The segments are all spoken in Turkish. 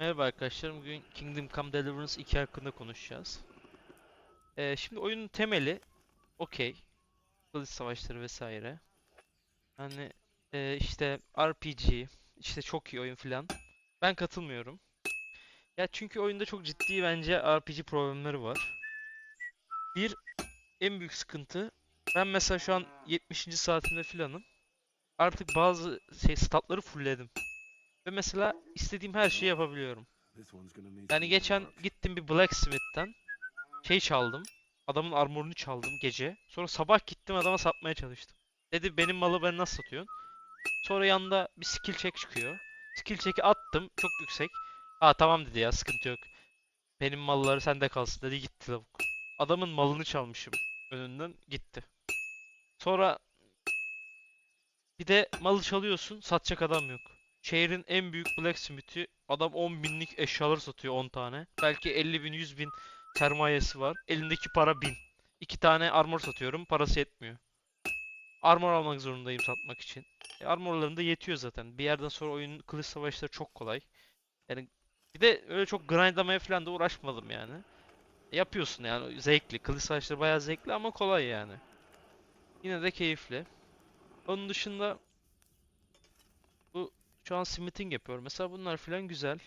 Merhaba arkadaşlar. Bugün Kingdom Come Deliverance 2 hakkında konuşacağız. Ee, şimdi oyunun temeli okey. Kılıç savaşları vesaire. Hani e, işte RPG, işte çok iyi oyun filan. Ben katılmıyorum. Ya çünkü oyunda çok ciddi bence RPG problemleri var. Bir, en büyük sıkıntı. Ben mesela şu an 70. saatinde filanım. Artık bazı şey statları fullledim. Ve mesela istediğim her şeyi yapabiliyorum. Yani geçen gittim bir blacksmith'ten şey çaldım. Adamın armorunu çaldım gece. Sonra sabah gittim adama satmaya çalıştım. Dedi benim malı ben nasıl satıyorsun? Sonra yanında bir skill check çıkıyor. Skill check'i attım çok yüksek. Ha tamam dedi ya sıkıntı yok. Benim malları sende kalsın dedi gitti lavuk. Adamın malını çalmışım önünden gitti. Sonra bir de malı çalıyorsun satacak adam yok. Şehrin en büyük blacksmith'i adam 10 binlik eşyalar satıyor 10 tane. Belki 50 bin 100 bin sermayesi var. Elindeki para 1000. 2 tane armor satıyorum parası yetmiyor. Armor almak zorundayım satmak için. E, armorlarım da yetiyor zaten. Bir yerden sonra oyunun kılıç savaşları çok kolay. Yani bir de öyle çok grindlamaya falan da uğraşmadım yani. E, yapıyorsun yani zevkli. Kılıç savaşları bayağı zevkli ama kolay yani. Yine de keyifli. Onun dışında şu an smithing yapıyorum. Mesela bunlar falan güzel.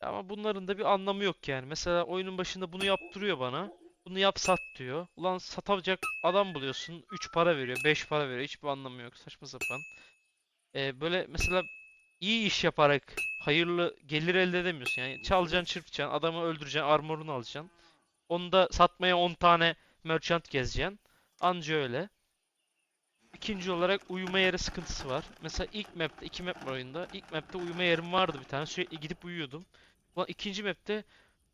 Ama bunların da bir anlamı yok yani. Mesela oyunun başında bunu yaptırıyor bana. Bunu yap sat diyor. Ulan satacak adam buluyorsun. 3 para veriyor, 5 para veriyor. Hiçbir anlamı yok. Saçma sapan. Ee, böyle mesela iyi iş yaparak hayırlı gelir elde edemiyorsun. Yani çalacaksın, çırpacaksın, adamı öldüreceksin, armorunu alacaksın. Onu da satmaya 10 tane merchant gezeceksin. Anca öyle. İkinci olarak uyuma yeri sıkıntısı var. Mesela ilk map'te, iki map oyunda. İlk map'te uyuma yerim vardı bir tane. Sürekli gidip uyuyordum. Ulan ikinci map'te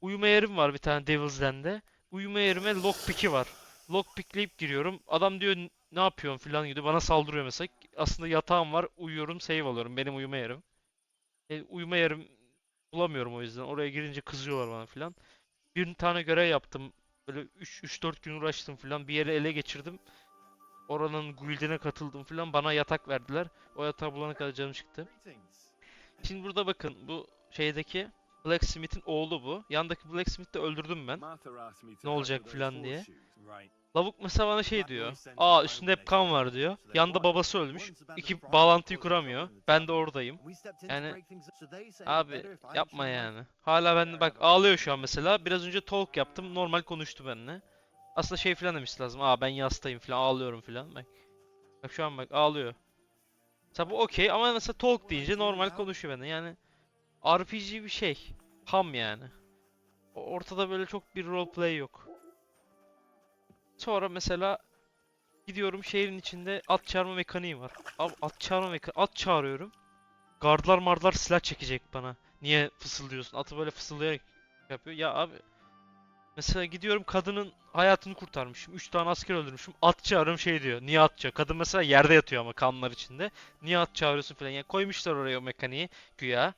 uyuma yerim var bir tane Devil's Den'de. Uyuma yerime lockpick'i var. Lockpickleyip giriyorum. Adam diyor ne yapıyorsun filan gidiyor. Bana saldırıyor mesela. Aslında yatağım var. Uyuyorum, save alıyorum. Benim uyuma yerim. E, uyuma yerim bulamıyorum o yüzden. Oraya girince kızıyorlar bana filan. Bir tane görev yaptım. Böyle 3-4 gün uğraştım filan. Bir yeri ele geçirdim. Oranın guildine katıldım filan. Bana yatak verdiler. O yatağı bulana kadar canım çıktı. Şimdi burada bakın bu şeydeki Blacksmith'in oğlu bu. Yandaki Blacksmith'i de öldürdüm ben. Ne olacak filan diye. Lavuk mesela bana şey diyor. Aa üstünde hep kan var diyor. Yanda babası ölmüş. İki bağlantıyı kuramıyor. Ben de oradayım. Yani Abi yapma yani. Hala ben bak ağlıyor şu an mesela. Biraz önce talk yaptım. Normal konuştu benimle. Aslında şey falan demiş lazım. Aa ben yastayım falan ağlıyorum falan. Bak. Bak şu an bak ağlıyor. Mesela bu okey ama mesela talk deyince normal konuşuyor benimle. Yani RPG bir şey. Ham yani. Ortada böyle çok bir roleplay yok. Sonra mesela gidiyorum şehrin içinde at çağırma mekaniği var. Abi at çağırma mekaniği. At çağırıyorum. Gardlar mardlar silah çekecek bana. Niye fısıldıyorsun? Atı böyle fısıldayarak yapıyor. Ya abi mesela gidiyorum kadının hayatını kurtarmışım. 3 tane asker öldürmüşüm. At çağırıyorum şey diyor. Niye at çağır? Kadın mesela yerde yatıyor ama kanlar içinde. Niye at çağırıyorsun falan. Yani koymuşlar oraya o mekaniği güya.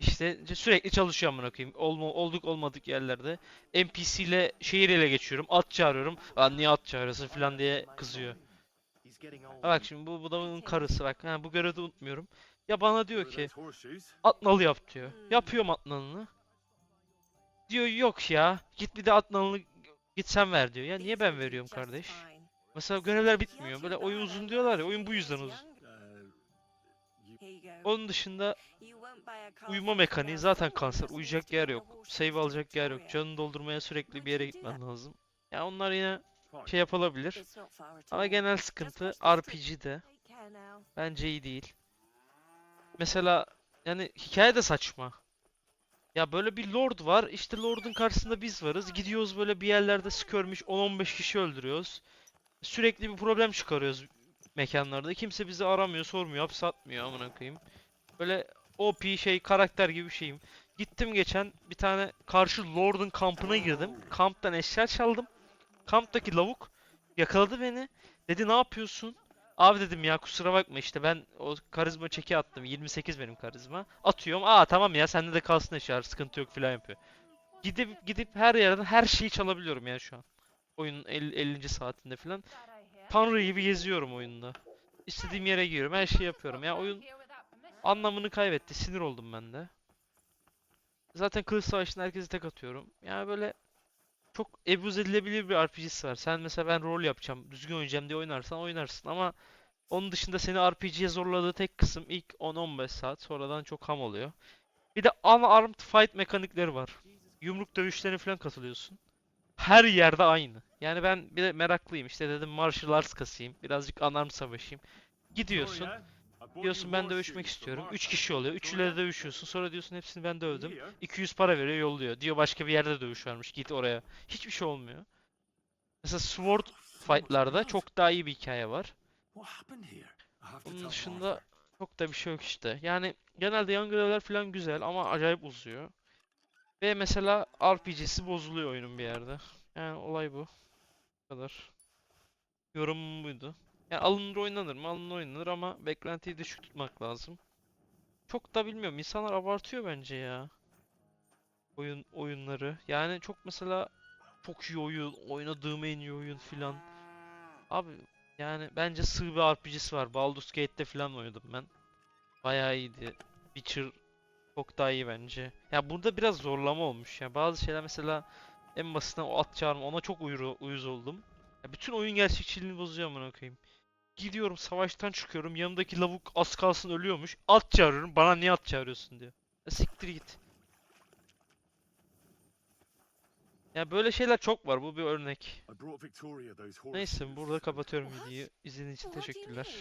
İşte sürekli çalışıyor amına koyayım. Olma, olduk olmadık yerlerde. NPC ile şehir ele geçiyorum. At çağırıyorum. Lan niye at çağırıyorsun falan diye kızıyor. Ha bak şimdi bu bu da bunun karısı bak. Ha, bu görevi de unutmuyorum. Ya bana diyor ki at nalı yap diyor. Yapıyorum at nalını. Diyor yok ya. Git bir de at nalını git sen ver diyor. Ya niye ben veriyorum kardeş? Mesela görevler bitmiyor. Böyle oyun uzun diyorlar ya. Oyun bu yüzden uzun. Onun dışında uyuma mekaniği zaten kanser. Uyuyacak yer yok. Save alacak yer yok. Canını doldurmaya sürekli bir yere gitmen lazım. Ya onlar yine şey yapılabilir. Ama genel sıkıntı RPG'de. Bence iyi değil. Mesela yani hikaye de saçma. Ya böyle bir lord var. İşte lord'un karşısında biz varız. Gidiyoruz böyle bir yerlerde skirmish 10-15 kişi öldürüyoruz. Sürekli bir problem çıkarıyoruz mekanlarda. Kimse bizi aramıyor, sormuyor, hapse atmıyor amına koyayım. Böyle OP şey karakter gibi bir şeyim. Gittim geçen bir tane karşı lord'un kampına girdim. Kamptan eşya çaldım. Kamptaki lavuk yakaladı beni. Dedi ne yapıyorsun? Abi dedim ya kusura bakma işte ben o karizma çeki attım. 28 benim karizma. Atıyorum. Aa tamam ya sende de kalsın eşya sıkıntı yok filan yapıyor. Gidip gidip her yerden her şeyi çalabiliyorum yani şu an. Oyunun 50. 50. saatinde filan. Tanrı gibi geziyorum oyunda. İstediğim yere giriyorum, her şeyi yapıyorum. Ya oyun anlamını kaybetti. Sinir oldum ben de. Zaten Kılıç Savaşı'nda herkese tek atıyorum. Yani böyle çok abuse edilebilir bir RPG'si var. Sen mesela ben rol yapacağım, düzgün oynayacağım diye oynarsan oynarsın ama onun dışında seni RPG'ye zorladığı tek kısım ilk 10-15 saat sonradan çok ham oluyor. Bir de unarmed fight mekanikleri var. Yumruk dövüşlerine falan katılıyorsun. Her yerde aynı. Yani ben bir de meraklıyım. İşte dedim martial arts kasayım. Birazcık unarmed savaşayım. Gidiyorsun. Diyorsun ben dövüşmek istiyorum. 3 kişi oluyor. Üçüyle de dövüşüyorsun. Sonra diyorsun hepsini ben dövdüm. 200 para veriyor yolluyor. Diyor başka bir yerde dövüş varmış. Git oraya. Hiçbir şey olmuyor. Mesela sword fight'larda çok daha iyi bir hikaye var. Onun dışında çok da bir şey yok işte. Yani genelde yan görevler falan güzel ama acayip uzuyor. Ve mesela RPG'si bozuluyor oyunun bir yerde. Yani olay bu. Bu kadar. Yorumum buydu. Yani alınır oynanır mı? Alınır oynanır ama beklentiyi düşük tutmak lazım. Çok da bilmiyorum. İnsanlar abartıyor bence ya. Oyun oyunları. Yani çok mesela çok iyi oyun, oynadığım en iyi oyun filan. Abi yani bence sığ bir RPG'si var. Baldur's Gate'te falan oynadım ben. Bayağı iyiydi. Witcher çok daha iyi bence. Ya burada biraz zorlama olmuş ya. Bazı şeyler mesela en basitinden o at çağırma ona çok uyru, uyuz oldum. Ya bütün oyun gerçekçiliğini bozuyor amına koyayım. Gidiyorum savaştan çıkıyorum yanımdaki lavuk az kalsın ölüyormuş. At çağırıyorum bana niye at çağırıyorsun diyor. Ya siktir git. Ya böyle şeyler çok var bu bir örnek. Neyse burada kapatıyorum videoyu. İzlediğiniz için teşekkürler.